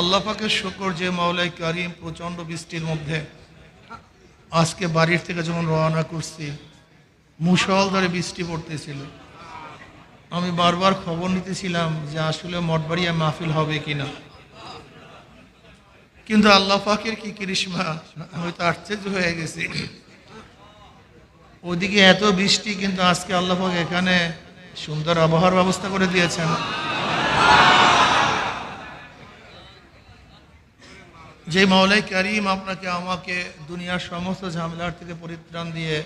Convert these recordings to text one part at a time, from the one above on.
আল্লাহ পাকের শকর যে মাওলাই কারিম প্রচণ্ড বৃষ্টির মধ্যে আজকে বাড়ির থেকে যখন রওনা করছি মুসলধারে বৃষ্টি পড়তেছিল। আমি বারবার খবর নিতেছিলাম যে আসলে মঠবাড়িয়া মাহফিল হবে কিনা। কিন্তু আল্লাহ পাকের কি কৃষ্মা আমি তো আশ্চর্য হয়ে গেছি। ওদিকে এত বৃষ্টি, কিন্তু আজকে আল্লাহ পাক এখানে সুন্দর আবহাওয়ার ব্যবস্থা করে দিয়েছেন। যে মাওলাই করিম আপনাকে, আমাকে দুনিয়ার সমস্ত ঝামেলার থেকে পরিত্রাণ দিয়ে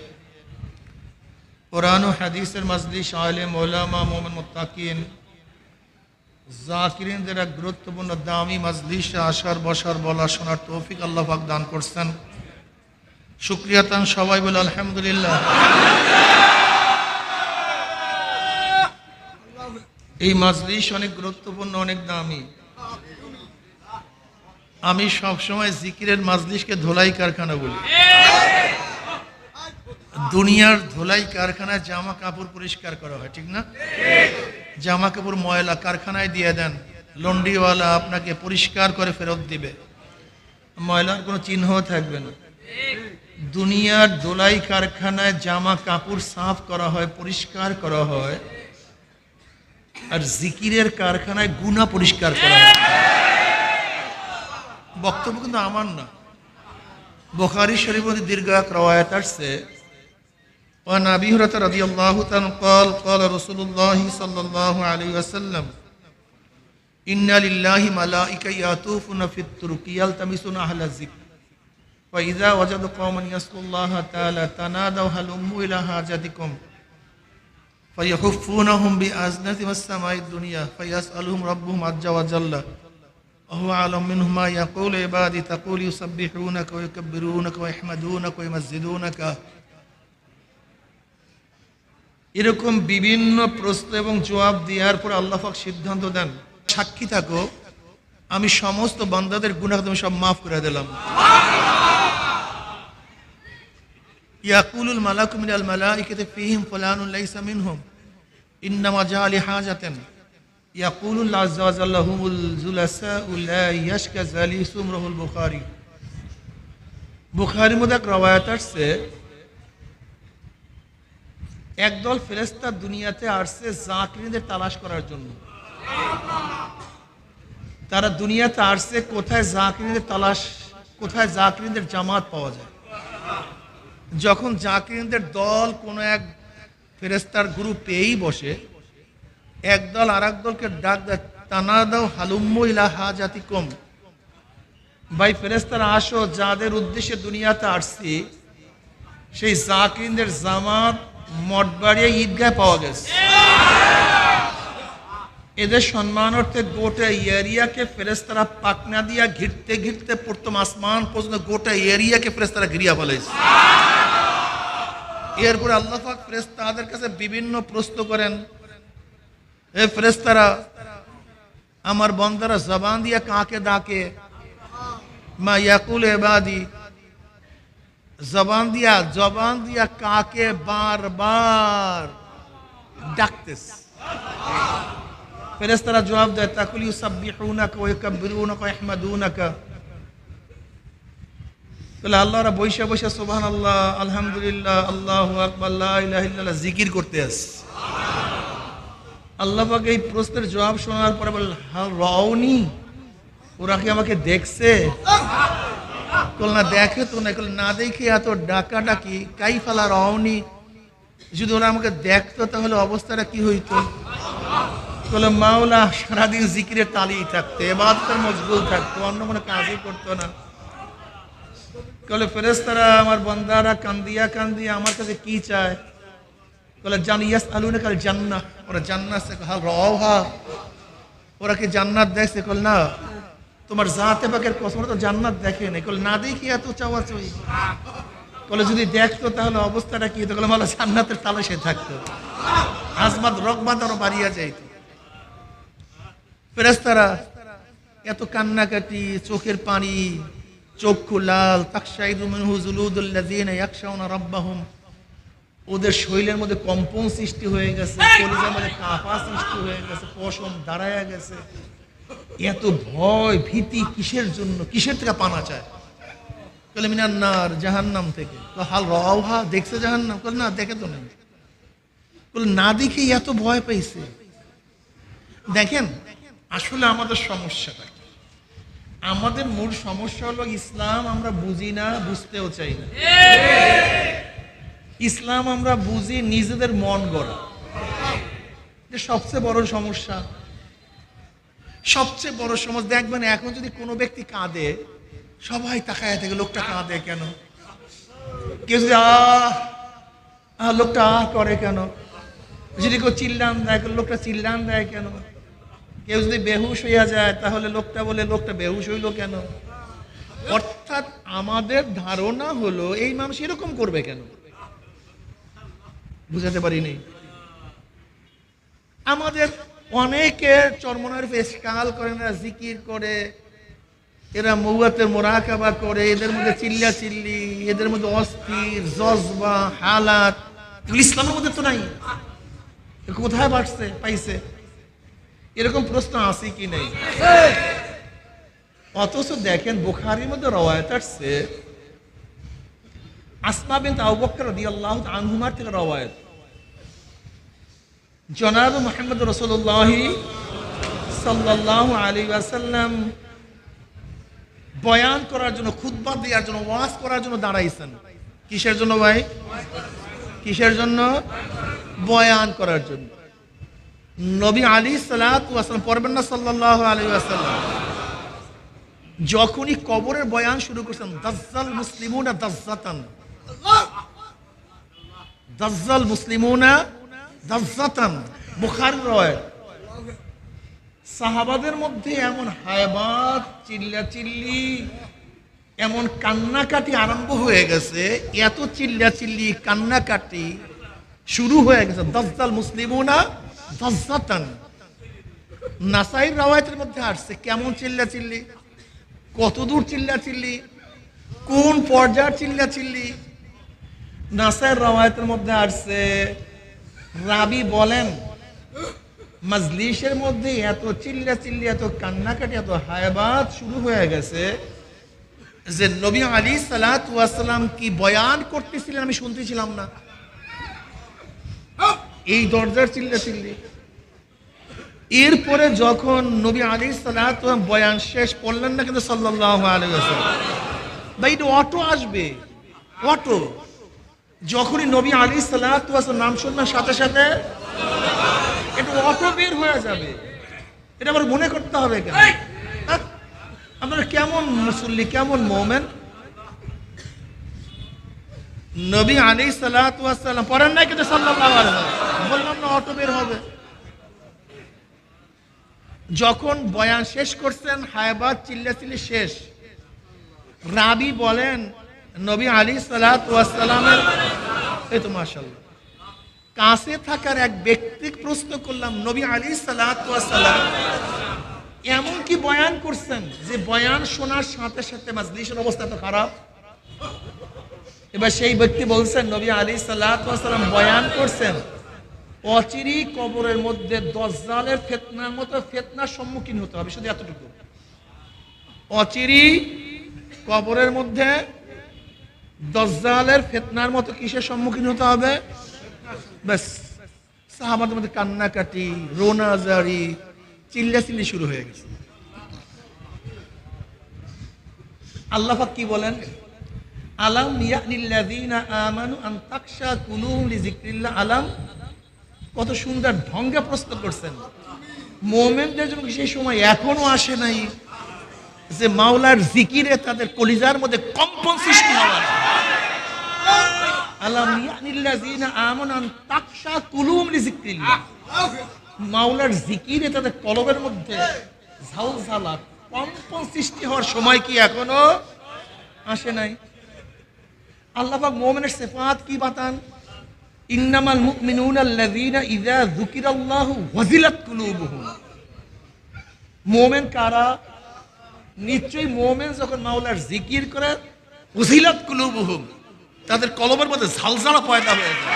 কোরআন হাদিসের মজলিস আলে মৌলামা মোহাম্মদ মোত্তাকিন, জাকিরিনদের এক গুরুত্বপূর্ণ দামি মজলিসে আসার বসার বলা শোনার তৌফিক আল্লাহ পাক দান করছেন। শুক্রিয়াতান সবাই বলে আলহামদুলিল্লাহ। এই মজলিস অনেক গুরুত্বপূর্ণ, অনেক দামি। আমি সবসময় জিকিরের মাজলিসকে ধোলাই কারখানা বলি। দুনিয়ার ধোলাই কারখানায় জামা কাপড় পরিষ্কার করা হয়, ঠিক না? জামা কাপড় ময়লা কারখানায় দিয়ে দেন, লন্ডিওয়ালা আপনাকে পরিষ্কার করে ফেরত দিবে। ময়লার কোনো চিহ্ন থাকবে না। দুনিয়ার ধোলাই কারখানায় জামা কাপড় সাফ করা হয়, পরিষ্কার করা হয়, আর জিকিরের কারখানায় গুণা পরিষ্কার করা হয়। বক্তব্য কিন্তু আমার না বোখারি শরীফ মধ্যে দীর্ঘ এক রওয়ায়াত আসছে وعن ابي هريره رضي الله عنه قال قال رسول الله صلى الله عليه وسلم ان لله ملائكه يطوفون في الطرق يلتمسون اهل الذكر فاذا وجدوا قوما يذكرون الله تعالى تنادوا هلموا الى حاجتكم فيحفونهم بأزنة والسماء الدنيا فيسألهم ربهم عز وجل وهو أعلم منهم ما يقول عبادي تقول يسبحونك ويكبرونك ويحمدونك ويمجدونك এরকম বিভিন্ন প্রশ্ন এবং জবাব দেওয়ার পর আল্লাহ পাক সিদ্ধান্ত দেন সাক্ষী থাকো আমি সমস্ত বান্দাদের গুনাহ তুমি সব মাফ করে দিলাম ইয়াকুলুল মালাকু মিনাল মালাইকাতি ফীহিম ফুলানুন লাইসা মিনহুম ইন্নামা জাআ লিহাজাতান ইয়াকুলুল আযজা ওয়া জাল্লা হুমুল জুলাসাউ লা ইয়াশকা জালিসুম রাহুল বুখারী। বুখারীর মধ্যে আসছে, একদল ফেরেস্তা দুনিয়াতে আসছে জাকিরদের তালাশ করার জন্য। তারা দুনিয়াতে আসছে কোথায় জাকিরদের তালাশ, কোথায় জাকিরদের জামাত পাওয়া যায়। যখন জাকিরদের দল কোনো এক ফেরেস্তার গ্রুপ পেয়েই বসে একদল আর দলকে ডাক দেয়, টানা দাও, হালুম্ম ইলা হাজাতি কম ভাই ফেরেস্তারা আসো, যাদের উদ্দেশ্যে দুনিয়াতে আসছি, সেই জাকিরদের জামাত মঠবাড়িয়া ঈদগায় পাওয়া গেছে। এদের সম্মানার্থে গোটা এরিয়াকে ফেরেস্তারা পাকনা দিয়া ঘিরতে ঘিরতে প্রথম আসমান পর্যন্ত গোটা এরিয়াকে ফেরেস্তারা ঘিরিয়া ফেলেছে এরপরে আল্লাহ পাক ফেরেস্তাদের কাছে বিভিন্ন প্রশ্ন করেন এ ফেরেস্তারা আমার বন্দারা জবান দিয়া কাকে ডাকে মা ইয়াকুল এবাদি জবান দিয়া জবান দিয়া কাকে বারবার ডাকতেস ফেরেস্তারা জবাব দেয় তাকুল ইউসাব্বিহুনাকা ওয়া ইউকাব্বিরুনাকা ওয়া ইহমাদুনাকা তাহলে আল্লাহরা বৈশা বৈশা সুবহান আল্লাহ আলহামদুলিল্লাহ আল্লাহু আকবার লা ইলাহা ইল্লাল্লাহ জিকির করতে আস আল্লাহ পাক এই প্রশ্নের জবাব শোনার পরে বল রাউনি ওরা কি আমাকে দেখছে? না, দেখে তো না না দেখে এত ডাকা ডাকি কাই ফালা রওনি, যদি ওরা আমাকে দেখতো তাহলে অবস্থাটা কি হইতো? মাওলা, সারাদিন জিকিরের তালিয়ে থাকতো, এবাদতের মজবুল থাকতো, অন্য কোনো কাজই করতো না। কলে ফেরেস্তারা আমার বন্দারা কান্দিয়া কান্দিয়া আমার কাছে কি চায়? বলে, জান ইয়াস আলুনে কাল জান্না। ওরা সে হাল রাও হা ওরা কি জান্নাত কল না। তোমার জাতে পাকের কসম তো জান্নাত দেখে নাই। কল না দেখি এত চাওয়া চাই যদি দেখতো তাহলে অবস্থাটা কি জান্নাতের তালে সে থাকতো। আজমাত রকবাদ আরও বাড়িয়া যাইতো। ফেরেস্তারা এত কান্নাকাটি, চোখের পানি, চক্ষু লাল। তাকসাইদু মিনহু জুলুদুল্লাযিনা ইয়াখশাউনা রাব্বাহুম। ওদের শরীরের মধ্যে কম্পন সৃষ্টি হয়ে গেছে কলিজার মধ্যে কাঁপা সৃষ্টি হয়ে গেছে পশম দাঁড়ায়া গেছে। এত ভয় ভীতি কিসের জন্য? কিসের থেকে পানা চায়? বলে মিনান্নার জাহান্নাম থেকে। হাল রওহা দেখছে জাহান্নাম? বলে না দেখে তো নেই। বলে না দেখেই এত ভয় পাইছে। দেখেন আসলে আমাদের সমস্যাটা কি? আমাদের মূল সমস্যা হলো ইসলাম আমরা বুঝি না বুঝতেও চাই না। ইসলাম আমরা বুঝি নিজেদের মন গড়া। এটা সবচেয়ে বড় সমস্যা সবচেয়ে বড় সমস্যা দেখবেন এখন যদি কোনো ব্যক্তি কাঁদে সবাই তাকায় থাকে লোকটা কাঁদে কেন? কেউ যদি আহ, লোকটা আহ করে কেন? যদি কেউ চিল্লান দেয় লোকটা চিল্লান দেয় কেন? কেউ যদি বেহুশ হইয়া যায় তাহলে লোকটা বলে লোকটা বেহুশ হইল কেন? অর্থাৎ আমাদের ধারণা হলো এই মানুষ এরকম করবে কেন? বুঝাতে পারিনি। আমাদের অনেকে চরমনার কাল করে না জিকির করে, এরা মৌয়াতের মোরাকাবা করে, এদের মধ্যে চিল্লা চিল্লি এদের মধ্যে অস্থির, জজবা, হালাত ইসলামের মধ্যে তো নাই। কোথায় বাড়ছে, পাইছে? এরকম প্রশ্ন আছে কি নেই? অথচ দেখেন, বুখারির মধ্যে রওয়ায়ত আসছে আসমা আনহুমার থেকে রওয়ায়ত। জনাব মোহাম্মদ সাল্লাহ আলী আসাল্লাম বয়ান করার জন্য খুদ্া দেওয়ার জন্য, ওয়াজ করার জন্য দাঁড়াইছেন। কিসের জন্য ভাই? কিসের জন্য? বয়ান করার জন্য। নবী আলী সালাম পড়বেন না সাল্লাহ আলী আসাল্লাম যখনই কবরের বয়ান শুরু করছেন, দাজ্জাল মুসলিমুনা দাজ্জাতান। দাজ্জাল মুসলিমুনা দাজ্জাতান বুখার রয় সাহাবাদের মধ্যে এমন হায়বাত চিল্লা চিল্লি এমন কান্নাকাটি আরম্ভ হয়ে গেছে, এত চিল্লা চিল্লি কান্নাকাটি শুরু হয়ে গেছে, দাজ্জাল মুসলিমুনা দাজ্জাতান। নাসাইর রাওয়ায়তের মধ্যে আসছে, কেমন চিল্লা চিল্লি কতদূর চিল্লা চিল্লি কোন পর্যায়ের চিল্লা চিল্লি নাসাইর রাওয়ায়তের মধ্যে আসছে। রাবি বলেন, মাজলিসের মধ্যে এত চিল্লা চিল্লি, এত কান্নাকাটি, এত হায়বাত শুরু হয়ে গেছে যে নবী আলী সালাম কি বয়ান করতেছিলেন আমি শুনতেছিলাম না। এই দরজার চিল্লা চিল্লি। এরপরে যখন নবী আলী সালাম বয়ান শেষ করলেন না কিন্তু সাল্লাহ আলী বা এটা অটো আসবে, অটো। যখনই নবী আলী সালাম নাম শুনবেন সাথে সাথে এটা অটো বের হয়ে যাবে। এটা আবার মনে করতে হবে কেন? হ্যাঁ? আপনারা কেমন মুসল্লি কেমন মোমেন? নবী আলী সালাম পড়েন নাই কিন্তু সাল্লাহ বললাম না অটো বের হবে। যখন বয়ান শেষ করছেন হায়বাদ চিল্লাচিল্লি শেষ। রাবি বলেন নবী আলী সালামের, এই তো মাসাল্লাহ কাছে থাকার এক ব্যক্তি প্রশ্ন করলাম, নবী আলী সালাম এমন কি বয়ান করছেন যে বয়ান শোনার সাথে সাথে মাজলিসের অবস্থা তো খারাপ? এবার সেই ব্যক্তি বলছেন, নবী আলী সাল্লাম বয়ান করছেন, অচিরি কবরের মধ্যে দজ্জালের ফেতনার মতো ফেতনার সম্মুখীন হতে হবে, শুধু এতটুকু। অচিরি কবরের মধ্যে দজ্জালের ফেতনার মতো কিসের সম্মুখীন হতে হবে? ব্যাস, সাহাবাদের মধ্যে কান্নাকাটি, রোনাজারি, চিল্লাচিল্লি শুরু হয়ে গেছে। আল্লাহাক কি বলেন? আলাম ইয়ানিল্লাযীনা আমানু আন তাকশা কুলুহুম আলাম, কত সুন্দর ঢঙ্গে প্রশ্ন করছেন। মোমেনদের জন্য সেই সময় এখনও আসে নাই? যে মাওলার জিকিরে তাদের কলিজার মধ্যে কম্পন সৃষ্টি হওয়ার। মাওলার জিকিরে তাদের কলবের মধ্যে কম্পন সৃষ্টি হওয়ার সময় কি এখনও? আসে নাই। আল্লাহ পাক মোমেনের সেফাত কি বাতান? ইন্নামাল মুমিনুনা কারা? নিশ্চয়ই মোমেন যখন মাওলার জিকির করে ওয়াজিলাত কুলুবুহুম, তাদের কলমের মধ্যে ঝালঝালা পয়দা হয়ে যায়।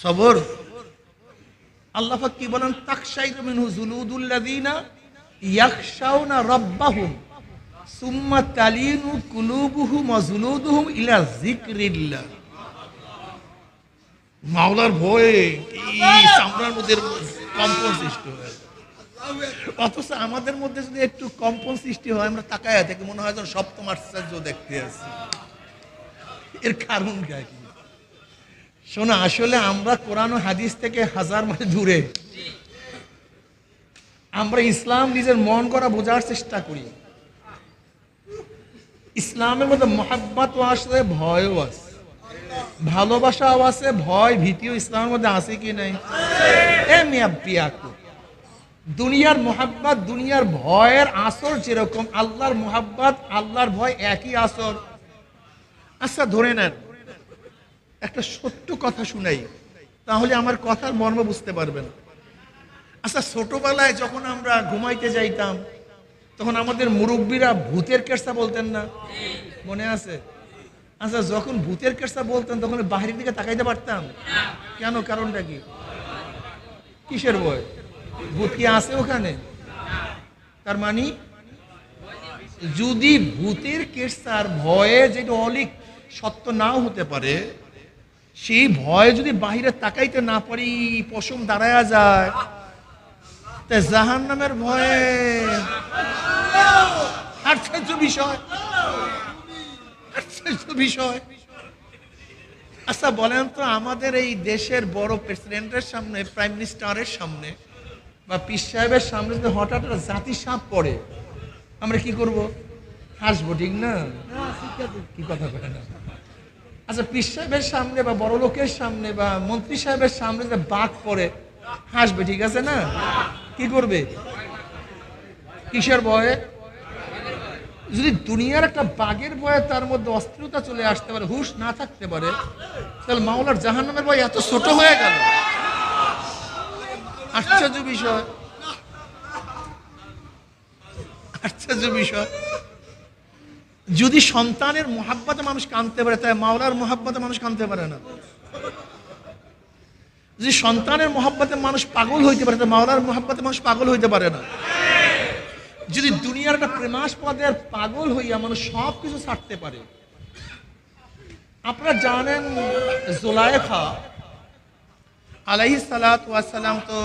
সবর। আল্লাহ কি বলেন? তাকশাইরু মিনহু জুলুদুল্লাযিনা ইয়াখশাউনা রাব্বাহুম, সুম্মা তালিনু কুলুবুহুম ওয়া জুলুদুহুম ইলা যিকরিল্লাহ। মাওলার ভয়ে চামড়ার মধ্যে কম্পন সৃষ্টি হয়। অথচ আমাদের মধ্যে যদি একটু কম্পন সৃষ্টি হয় আমরা তাকায় থেকে মনে হয় যেন সপ্তম আশ্চর্য দেখতে আছি। এর কারণটা কি? শোনো আসলে আমরা কোরআন ও হাদিস থেকে হাজার মাইল দূরে। আমরা ইসলাম নিজের মন করা বোঝার চেষ্টা করি। ইসলামের মধ্যে মহাব্বত আছে ভয়ও আছে। ভালোবাসাও আছে, ভয়, ভীতিও ইসলামের মধ্যে আছে কি নাই? এ মিয়া পিয়াকু দুনিয়ার মোহাব্বত, দুনিয়ার ভয়ের আসর যেরকম, আল্লাহর মোহাব্বত, আল্লাহর ভয় একই আসর। আচ্ছা ধরে নেন, একটা সত্য কথা শুনাই, তাহলে আমার কথার মর্ম বুঝতে পারবেন। আচ্ছা ছোটবেলায় যখন আমরা ঘুমাইতে যাইতাম, তখন আমাদের মুরব্বীরা ভূতের কেসা বলতেন না? মনে আছে? আচ্ছা যখন ভূতের কেসা বলতেন, তখন বাহিরের দিকে তাকাইতে পারতাম। কেন? কারণটা কি? কিসের বয় ভূত কি আছে ওখানে? তার মানে যদি ভূতের কেসার ভয়ে যেটা অলিক সত্য নাও হতে পারে, সেই ভয় যদি বাহিরে তাকাইতে না পারি, পশম দাঁড়ায়া যায়, তা জাহান নামের ভয়ে বিষয়। আশ্চর্য বিষয়। আচ্ছা বলেন তো আমাদের এই দেশের বড় প্রেসিডেন্টের সামনে, প্রাইম মিনিস্টারের সামনে বা পিস সাহেবের সামনে যদি হঠাৎ জাতি সাপ পড়ে, আমরা কি করব? হাসবো, ঠিক না? কি কথা বলে না আচ্ছা পিস সাহেবের সামনে বা বড় লোকের সামনে বা মন্ত্রী সাহেবের সামনে যে বাঘ পড়ে, হাসবে, ঠিক আছে না? কি করবে? কিসের ভয়ে? যদি দুনিয়ার একটা বাঘের ভয়ে তার মধ্যে অস্থিরতা চলে আসতে পারে, হুশ না থাকতে পারে, তাহলে মাওলার জাহান্নামের ভয় এত ছোট হয়ে গেল। আশ্চর্য বিষয়। আশ্চর্য বিষয়। যদি সন্তানের মোহাব্বতে মানুষ কানতে পারে তাই মাওলার মোহাব্বতে মানুষ কানতে পারে না। যদি সন্তানের মোহাব্বতে মানুষ পাগল হইতে পারে তাই মাওলার মোহাব্বতে মানুষ পাগল হইতে পারে না। যদি দুনিয়ার একটা প্রেমাস্পদের পাগল হইয়া মানুষ সব কিছু ছাড়তে পারে। আপনারা জানেন জোলায়েখা আলাইহি সালাম তো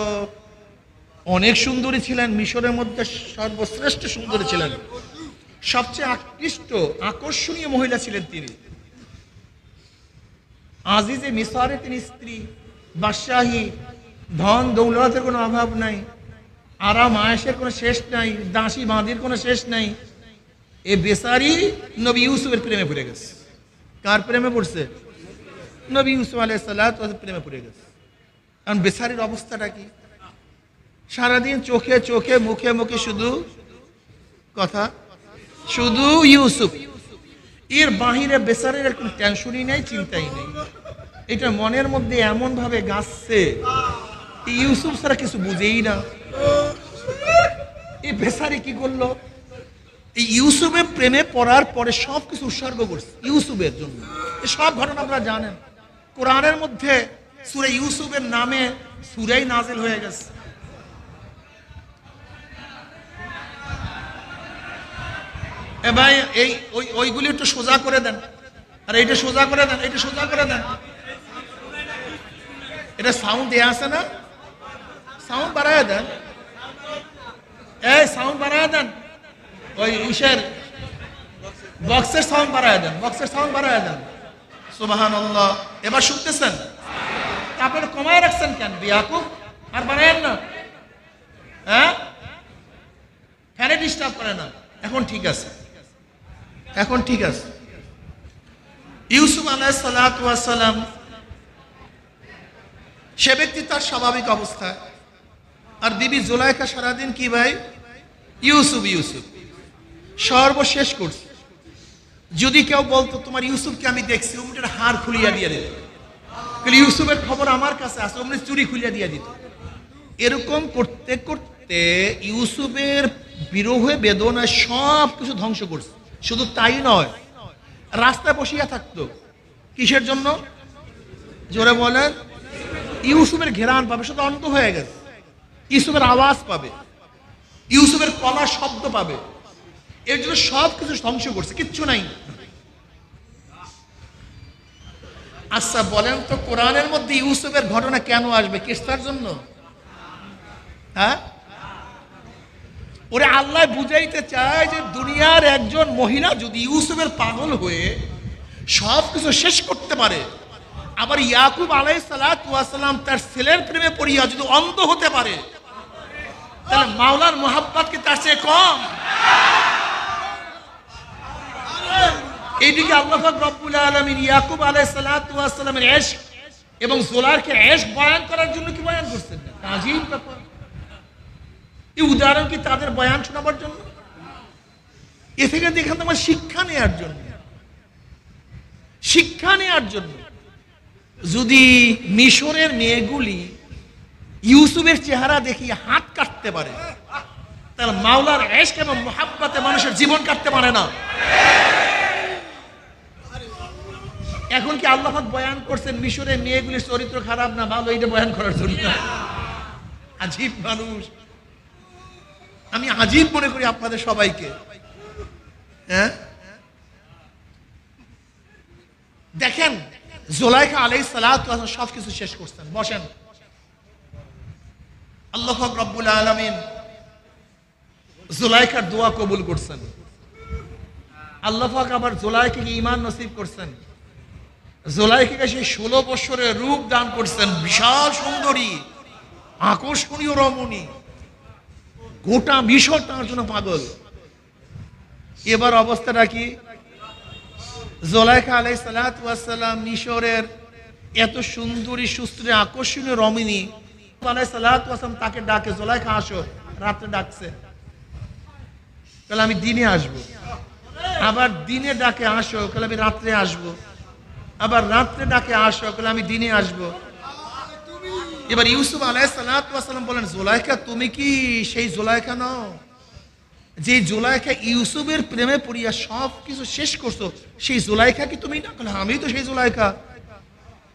অনেক সুন্দরী ছিলেন, মিশরের মধ্যে সর্বশ্রেষ্ঠ সুন্দরী ছিলেন। সবচেয়ে আকৃষ্ট, আকর্ষণীয় মহিলা ছিলেন তিনি। আজিজে মিশরে তিনি স্ত্রী, বাদশাহী ধন দৌলতের কোনো অভাব নাই। আরাম আয়েসের কোনো শেষ নাই, দাসী বাঁধির কোনো শেষ নাই। এ বেসারি নবী ইউসুফের প্রেমে পড়ে গেছে। কার প্রেমে পড়ছে? নবী ইউসুফ আলাই সাল্লাহ প্রেমে পড়ে গেছে। কারণ বেসারির অবস্থাটা কি? সারাদিন চোখে চোখে মুখে মুখে শুধু কথা, শুধু ইউসুফ। এর বাহিরে বেসারের কোনো টেনশনই নেই, চিন্তাই নেই। এটা মনের মধ্যে এমন ভাবে গাছছে, ইউসুফ ছাড়া কিছু বুঝেই না। এই বেসারি কি করল? এই ইউসুফের প্রেমে পড়ার পরে সব কিছু উৎসর্গ করছে, ইউসুফের জন্য। সব ঘটনা আপনারা জানেন। কোরআনের মধ্যে সুরে ইউসুফের নামে সুরেই নাজিল হয়ে গেছে। ভাই, এই, ওই, ওইগুলি একটু সোজা করে দেন। আর এইটা সোজা করে দেন এইটা সোজা করে দেন। এটা সাউন্ড এ আছে না? সাউন্ড বাড়ায় দেন। এই সাউন্ড বাড়ায় দেন। ওই ইসের বক্সের সাউন্ড বাড়ায় দেন বক্সের সাউন্ড বাড়ায় দেন। সুবাহান এবার শুনতেছেন? আপনারা কমায় রাখছেন কেন? বিয়াকুব আর বাড়ায়েন না। হ্যাঁ? ফ্যানে ডিস্টার্ব করে না। এখন ঠিক আছে। এখন ঠিক আছে। ইউসুফ আলাহিসাল্লাম সে ব্যক্তি তার স্বাভাবিক অবস্থায়। আর দিবি জোলাইকা সারাদিন কি ভাই? ইউসুফ ইউসুফ। সর্বশেষ করছে। যদি কেউ বলতো, তোমার ইউসুফকে আমি দেখছি উমটার হার খুলিয়া দিয়ে দিত। কিন্তু ইউসুফের খবর আমার কাছে আছে অমনি চুরি খুলিয়া দিয়ে দিত। এরকম করতে করতে ইউসুফের বিরহে বেদনায় সব কিছু ধ্বংস করছে। শুধু তাই নয়, রাস্তায় বসিয়া থাকতো। কিসের জন্য? জোরে বলেন, ইউসুফের ঘেরান পাবে, শুধু অন্ধ হয়ে গেছে। ইউসুফের আওয়াজ পাবে। ইউসুফের কলা শব্দ পাবে। এর জন্য সব কিছু ধ্বংস করছে, কিচ্ছু নাই। আচ্ছা বলেন তো কোরআনের মধ্যে ইউসুফের ঘটনা কেন আসবে? কিস্তার জন্য? হ্যাঁ? ওরে আল্লাহ বুঝাইতে চায় যে দুনিয়ার একজন মহিলা যদি ইউসুফের পাগল হয়ে সব কিছু শেষ করতে পারে, আবার ইয়াকুব আলাই সালাম তার ছেলের প্রেমে পড়িয়া যদি অন্ধ হতে পারে তাহলে মাওলার মোহাব্বত কি তার চেয়ে কম? এইদিকে এবং জোলারকে এশ বয়ান করার জন্য কি বয়ান করছেন? উদাহরণ কি তাদের বয়ান শোনাবার জন্য? এ থেকে দেখেন তোমার শিক্ষা নেওয়ার জন্য। শিক্ষা নেওয়ার জন্য। যদি মিশরের মেয়েগুলি ইউসুফের চেহারা দেখি হাত কাটতে পারে। তাহলে মাওলার এশক এবং মোহাব্বতে মানুষের জীবন কাটতে পারে না। এখন কি আল্লাহ বয়ান করছেন, মিশরের মেয়েগুলির চরিত্র খারাপ না? ভালো এটা বয়ান করার জন্য। আজীব মানুষ। আমি আজীব মনে করি আপনাদের সবাইকে। হ্যাঁ? দেখেন, জোলাইখা আলাই সালাত সব কিছু শেষ করছেন। বসেন। আল্লাহ রব্বুল আলমিন জোলাইখার দোয়া কবুল করছেন। আল্লাহ আবার জোলাইকে ইমান নসিব করছেন। জোলাইকে সেই ষোলো বছরের রূপ দান করছেন। বিশাল সুন্দরী, আকর্ষণীয় রমণী। গোটা মিশর তার জন্য পাগল। এবার অবস্থাটা কি? জোলাইখা আলাই সালাতাম মিশরের এত সুন্দরী সুস্থ আকর্ষণীয় সালাতাম তাকে ডাকে জোলাইখা আসো। রাত্রে ডাকছে। তাহলে আমি দিনে আসব। আবার দিনে ডাকে, আসো। তাহলে আমি রাত্রে আসব। আবার রাত্রে ডাকে, আসো। তাহলে আমি দিনে আসব। এবার ইউসুফ আলাই সালাতাম বলেন জোলাইখা তুমি কি সেই জোলাইখা নাও? যে জোলাইখা ইউসুফের প্রেমে পড়িয়া সব কিছু শেষ করছ, সেই জোলাইখা কি তুমি না? আমি তো সেই জোলাইখা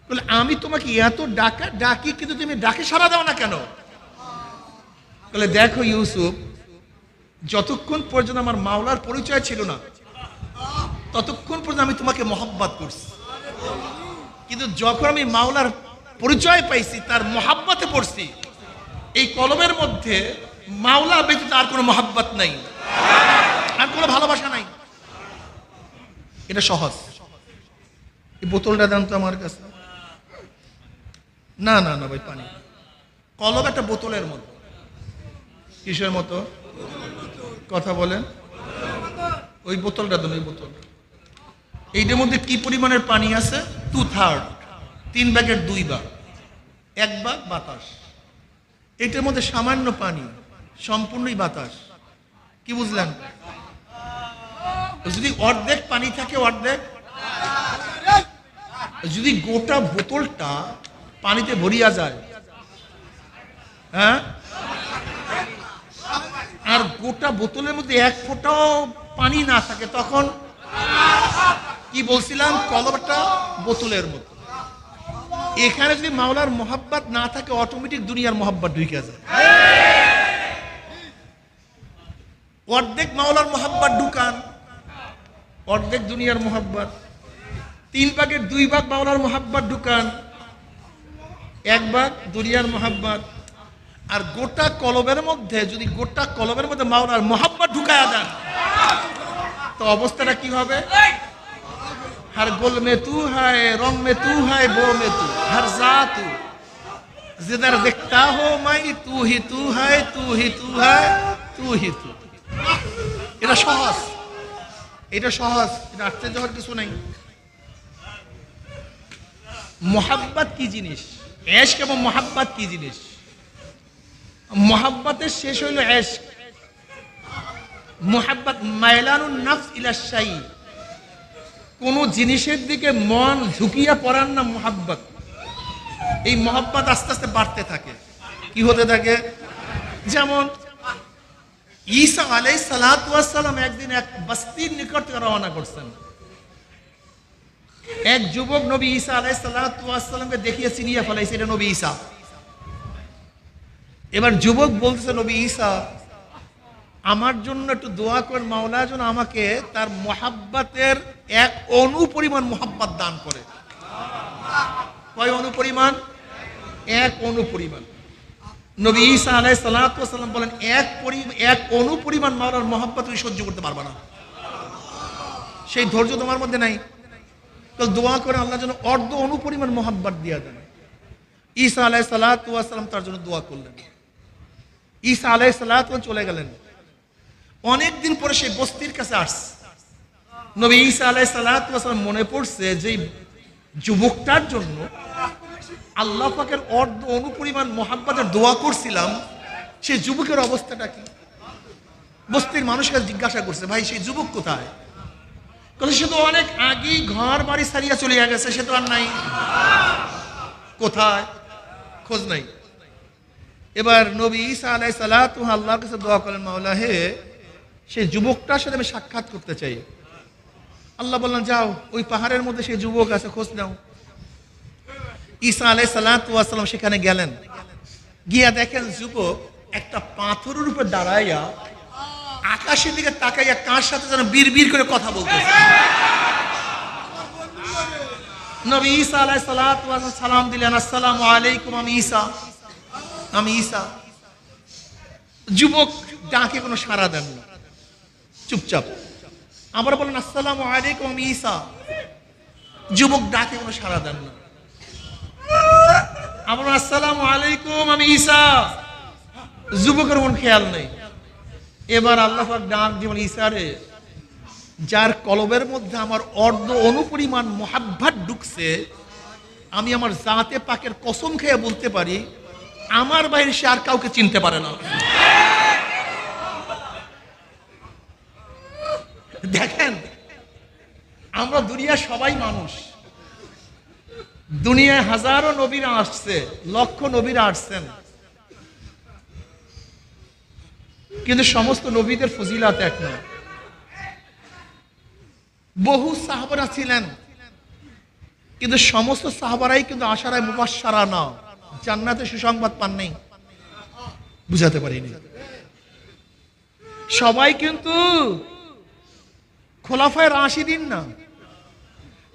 বলে, আমি তোমাকে এত ডাকা, ডাকি, কিন্তু তুমি ডাকে সারা দাও না কেন? বলে, দেখো ইউসুফ, যতক্ষণ পর্যন্ত আমার মাওলার পরিচয় ছিল না, ততক্ষণ পর্যন্ত আমি তোমাকে মহাব্বাত করছি। কিন্তু যখন আমি মাওলার পরিচয় পাইছি, তার মহাব্বাতে পড়ছি, এই কলমের মধ্যে মাওলা ব্যতীত আর কোনো মহাব্বাত নাই, আর কোনো ভালোবাসা নাই। এটা সহজ। এই বোতলটা দেন তো আমার কাছে। না না না ভাই, পানি। কলম একটা বোতলের মতো। কিসের মতো? কথা বলেন। ওই বোতলটা দেন, ওই বোতল। এইটার মধ্যে কি পরিমাণের পানি আছে? টু থার্ড তিন ব্যাগের দুই ভাগ। এক ভাগ বাতাস। এটার মধ্যে সামান্য পানি, সম্পূর্ণই বাতাস। কি বুঝলেন? যদি অর্ধেক পানি থাকে, অর্ধেক? যদি গোটা বোতলটা পানিতে ভরিয়া যায়। হ্যাঁ? আর গোটা বোতলের মধ্যে এক ফোঁটাও পানি না থাকে তখন কি বলছিলাম? কলমটা বোতলের মতো। এখানে যদি মাওলার মোহাব্বত না থাকে অটোমেটিক দুনিয়ার মোহাব্বত ঢুকে যায়। অর্ধেক মাওলার মোহাব্বত ঢুকান, অর্ধেক দুনিয়ার মোহাব্বত। তিন ভাগের দুই ভাগ মাওলার মোহাব্বত ঢুকান এক ভাগ দুনিয়ার মোহাম্মত আর গোটা কলবের মধ্যে, যদি গোটা কলবের মধ্যে মাওলার মোহাম্মত ঢুকায়া দেন, তো অবস্থাটা কি হবে? হার গোল মে তু হায়, রং মে তু হায়, বো মে তু, হার যা তু জিদার দেখতা হো মাই, তু হি তু হায়, তু হি তু হায়, তু হি তু। এটা সহজ। এটা সহজ। এটা আশ্চর্য হওয়ার কিছু নাই। মোহাব্বাত কি জিনিস? এশক এবং মোহাব্বত কি জিনিস? মোহাব্বতের শেষ হইল এশক। মোহাব্বত মাইলানুন নফস ইলা শাই। কোন জিনিসের দিকে মন ঝুঁকিয়া পড়ার না মোহাব্বত। এই মোহাব্বত আস্তে আস্তে বাড়তে থাকে। কি হতে থাকে? যেমন ঈসা আলাই সালাম একদিন এক বস্তির নিকট রওনা করছেন। এক যুবক নবী ঈসা আলাইসাল্লামকে দেখিয়ে চিনিয়ে ফেলাইছে, এটা নবী ঈসা। এবার যুবক বলতেছে, নবী ঈসা, আমার জন্য একটু দোয়া করেন মাওলা যেন আমাকে তার মোহাব্বাতের এক অনু পরিমাণ দান করে। কয় অনু পরিমাণ? এক অনু পরিমাণ। নবী ঈসা আলাই সাল্লাম বলেন, এক এক অনু পরিমাণ মাওলার মোহাব্বত তুমি সহ্য করতে পারবে না। সেই ধৈর্য তোমার মধ্যে নাই। তো দোয়া করে আল্লাহ যেন অর্ধ অনু পরিমাণ মোহাব্বত দিয়ে দেন। ঈসা আলাই সাল্লাম তার জন্য দোয়া করলেন। ঈসা আলাই সাল্লাম চলে গেলেন। অনেকদিন পরে সেই বস্তির কাছে আসছে নবী ঈসা আলাই সাল্লাম মনে পড়ছে যে যুবকটার জন্য আল্লাহ পাকের অর্ধ অনুপরিমাণ মোহাব্বতের দোয়া করছিলাম, সেই যুবকের অবস্থাটা কি? বস্তির মানুষকে জিজ্ঞাসা করছে, ভাই, সেই যুবক কোথায়? কারণ সে তো অনেক আগেই ঘর বাড়ি সারিয়া চলে গেছে, সে তো আর নাই। কোথায়? খোঁজ নাই। এবার নবী ঈসা আলাই সালাত আল্লাহর কাছে দোয়া করেন মাওলা, হে সেই যুবকটার সাথে আমি সাক্ষাৎ করতে চাই। আল্লাহ বললেন, যাও, ওই পাহাড়ের মধ্যে সেই যুবক আছে, খোঁজ নাও। ঈসা আলাই সালাম সেখানে গেলেন। গিয়া দেখেন যুবক একটা পাথরের উপর দাঁড়াইয়া আকাশের দিকে তাকাইয়া কার সাথে যেন বীর বীর করে কথা বলতেছে নবী ঈসা আলাই সালাম দিলেন, আসসালামু আলাইকুম, আমি ঈসা। আমি ঈসা। যুবক ডাকে কোনো সাড়া দেন না। চুপচাপ। আবার বলেন, আসসালামু আলাইকুম, আমি ঈসা। যুবক ডাকে কোনো সাড়া দেন না। আবার আসসালামু আলাইকুম, আমি ঈসা। যুবকের মন খেয়াল নেই। এবার আল্লাহ ডাক যেমন ঈসারে যার কলবের মধ্যে আমার অর্ধ অনুপরিমাণ মোহাব্বাত ঢুকছে, আমি আমার জাতে পাকের কসম খেয়ে বলতে পারি, আমার বাইরে সে আর কাউকে চিনতে পারে না। দেখেন, আমরা দুনিয়ার সবাই মানুষ। দুনিয়ায় হাজারো নবীরা আসছে, লক্ষ নবীরা আসছেন। কিন্তু সমস্ত নবীদের ফজিলাত এক নয়। বহু সাহাবারা ছিলেন, কিন্তু সমস্ত সাহাবারাই কিন্তু আশারায় মুবাসারা না। জান্নাতে সুসংবাদ পান নেই। বুঝাতে পারিনি। সবাই কিন্তু খোলাফায় রাশি দিন না।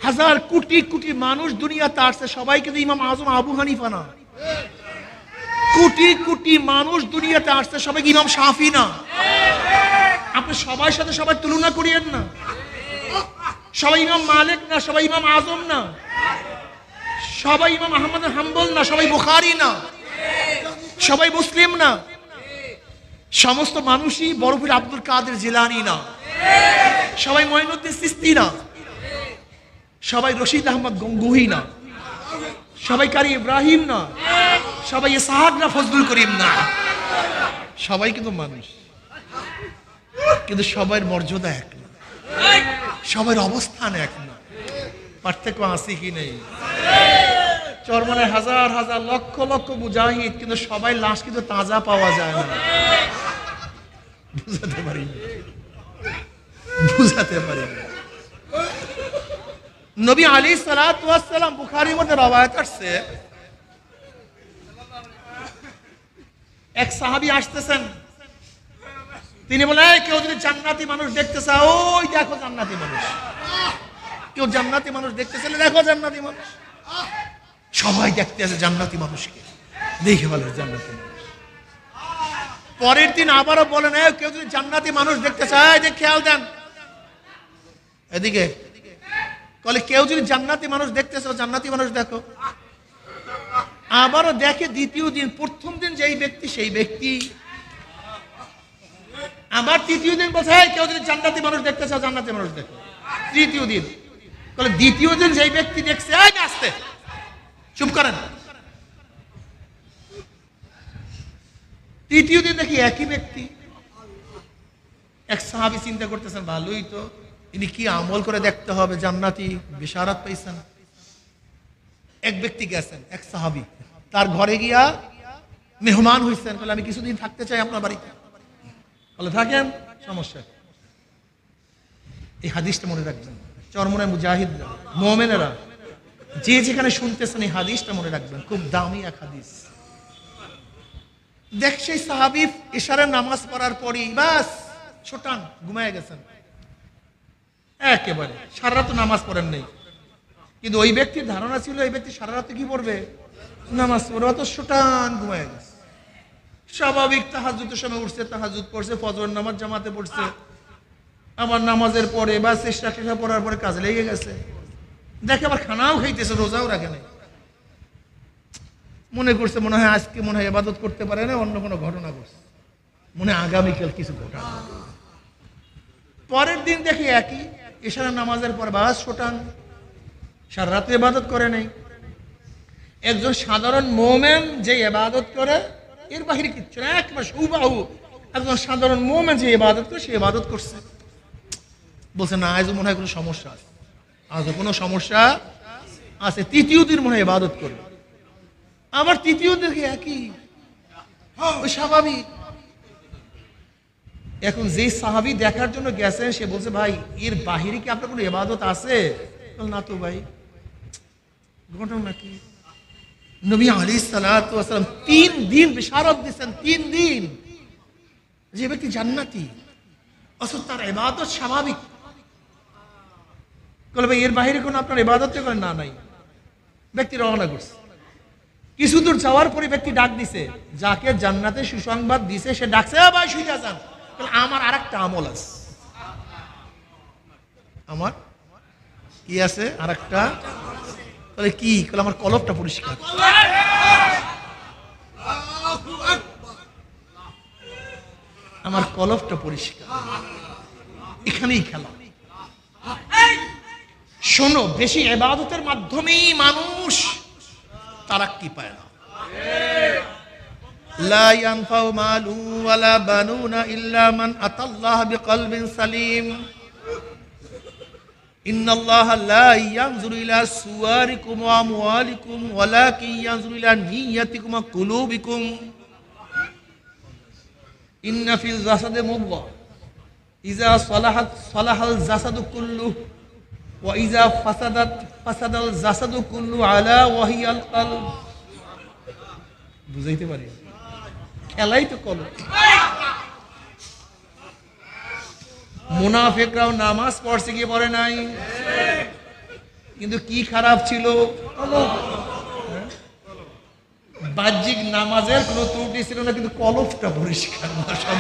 হাজার কোটি কোটি মানুষ দুনিয়াতে আসছে, সবাই কিন্তু ইমাম আজম আবু হানিফা না। কোটি কোটি মানুষ দুনিয়াতে আসতে সবাই ইমাম সাফি না। আপনি সবার সাথে সবাই তুলনা করিয়েন না। সবাই ইমাম মালিক না, সবাই ইমাম আজম না। সবাই ইমাম আহমদ হাম্বল না, সবাই বুখারি না। সবাই মুসলিম না। সমস্ত মানুষই বরফির আব্দুল কাদের জিলানি না। সবাই মঈনুদ্দিন সিস্তি না। সবাই রশিদ আহমদ গঙ্গুহি না। সবাই কারি ইব্রাহিম না। সবাই সাহাদ না ফজলুল করিম না। সবাই কিন্তু মানুষ। কিন্তু সবার মর্যাদা এক না। সবার অবস্থান এক না। পার্থক্য আছে কি নেই? চরমনে হাজার হাজার, লক্ষ লক্ষ মুজাহিদ, কিন্তু সবাই লাশ কিন্তু তাজা পাওয়া যায় না। বুঝাতে পারি বুঝাতে পারি নবী আলী সালাম বুখারির মধ্যে রবায়ত আসছে এক সাহাবি আসতেছেন। তিনি বলে কেউ যদি জান্নাতি মানুষ দেখতে চায় ওই দেখো জান্নাতি মানুষ। কেউ জান্নাতি মানুষ দেখতে চাইলে দেখো জান্নাতি মানুষ। সবাই দেখতে আছে জান্নাতি মানুষকে। দেখে বলে জান্নাতি মানুষ। পরের দিন আবারও বলেন "এই, কেউ যদি জান্নাতি মানুষ দেখতে চায় যে খেয়াল দেন। এদিকে বলে কেউ যদি জান্নাতি মানুষ দেখতে চাও জান্নাতি মানুষ দেখো। আবারও দেখে দ্বিতীয় দিন প্রথম দিন যেই ব্যক্তি সেই ব্যক্তি। আবার তৃতীয় দিন "এই, কেউ যদি জান্নাতি মানুষ দেখতে চাও জান্নাতি মানুষ দেখো। তৃতীয় দিন। বলে দ্বিতীয় দিন যেই ব্যক্তি দেখছে আসতে। চুপ করেন। তৃতীয় দিন দেখি একই ব্যক্তি। এক সাহাবি চিন্তা করতেছেন ভালোই তো। ইনি কি আমল করে দেখতে হবে? জান্নাতি বিশারাত পাইছেন। এক ব্যক্তি গেছেন, এক সাহাবি। তার ঘরে গিয়া মেহমান হইছেন বলে আমি কিছুদিন থাকতে চাই আপনার বাড়িতে। বলে, থাকেন, সমস্যা এই হাদিসটা মনে রাখবেন। চরমনে মুজাহিদরা, মোমেনেরা, যে যেখানে শুনতেছেন এই হাদিসটা মনে রাখবেন, খুব দামি এক হাদিস। দেখ, সেই সাহাবি ইশারের নামাজ পড়ার পরই বাস ছোটান ঘুমায় গেছেন। একেবারে, সারা রাত নামাজ পড়েন নেই। কিন্তু ওই ব্যক্তির ধারণা ছিল, এই ব্যক্তি সারা রাতে কি পড়বে? নামাজ পড়বে অত ছোটান ঘুমায় গেছে। স্বাভাবিক তাহাজুদের সময় উঠছে তাহাজুদ পড়ছে, ফজর নামাজ জামাতে পড়ছে। আবার নামাজের পরে বা চেষ্টা টেষ্টা পড়ার পরে কাজে লেগে গেছে। দেখে আবার খানাও খাইতেছে, রোজাও রাখে নাই। মনে করছে, মনে হয় আজকে মনে হয় এবাদত করতে পারে না, অন্য কোনো ঘটনা করছে মনে আগামীকাল কিছু ঘটনা পরের দিন দেখি একই, এশারা নামাজের পর বাস শোটান। সারা রাতে ইবাদত করে নাই। একজন সাধারণ মোমেন যে ইবাদত করে, এর বাহিরে কিচ্ছু না। একবার সুবাহু একজন সাধারণ মোমেন যে ইবাদত করে, সে ইবাদত করছে। বলছে, না, আজও মনে হয় কোনো সমস্যা আছে। আজও কোনো সমস্যা আছে। তৃতীয় দিন মনে হয় ইবাদত করবে। আবার তৃতীয় দিকে একই। ওই স্বাভাবিক। এখন যে সাহাবি দেখার জন্য গেছেন, সে বলছে, ভাই, এর বাহিরে কি আপনার কোনো এবাদত আছে? না তো ভাই। নবী আলী সালাম তিন দিন বিশারত দিচ্ছেন তিন দিন। যে ব্যক্তি জান্নাতি, অথচ তার এবাদত স্বাভাবিক। এর কোনো আপনার এবাদত করেন? না, নাই। ব্যক্তি রওনা করছে। কিছু দূর যাওয়ার পরে ব্যক্তি ডাক দিছে, যাকে জান্নাতে সুসংবাদ দিছে, সে ডাকছে ভাই, শুইতে যান। আমার আর একটা আমল আছে। আমার কি আছে? আর একটা বলে কি বলে আমার কলবটা পরিষ্কার আমার কলবটা পরিষ্কার এখানেই খেলা শোনো বেশি এবাদতের মাধ্যমেই মানুষ তারা কি পায় না لا ينفع مال ولا بنون إلا من أتى الله بقلب سليم ইন্নাফিল জাসাদে মুব্বা ইজা সলাহাত, সলাহাল জাসাদু কুল্লু। ওয়া ইজা ফাসাদাত, ফাসাদাল জাসাদু কুল্লু আলা ওয়াহি আল কলব। বুঝাইতে পারি? খেলাই তো কলব। মুনাফেকরাও নামাজ পড়ছে গিয়ে পড়ে নাই কিন্তু কি খারাপ ছিল হ্যাঁ? বাহ্যিক নামাজের কোনো ত্রুটি ছিল না, কিন্তু কলফটা পরিষ্কার সমস্যা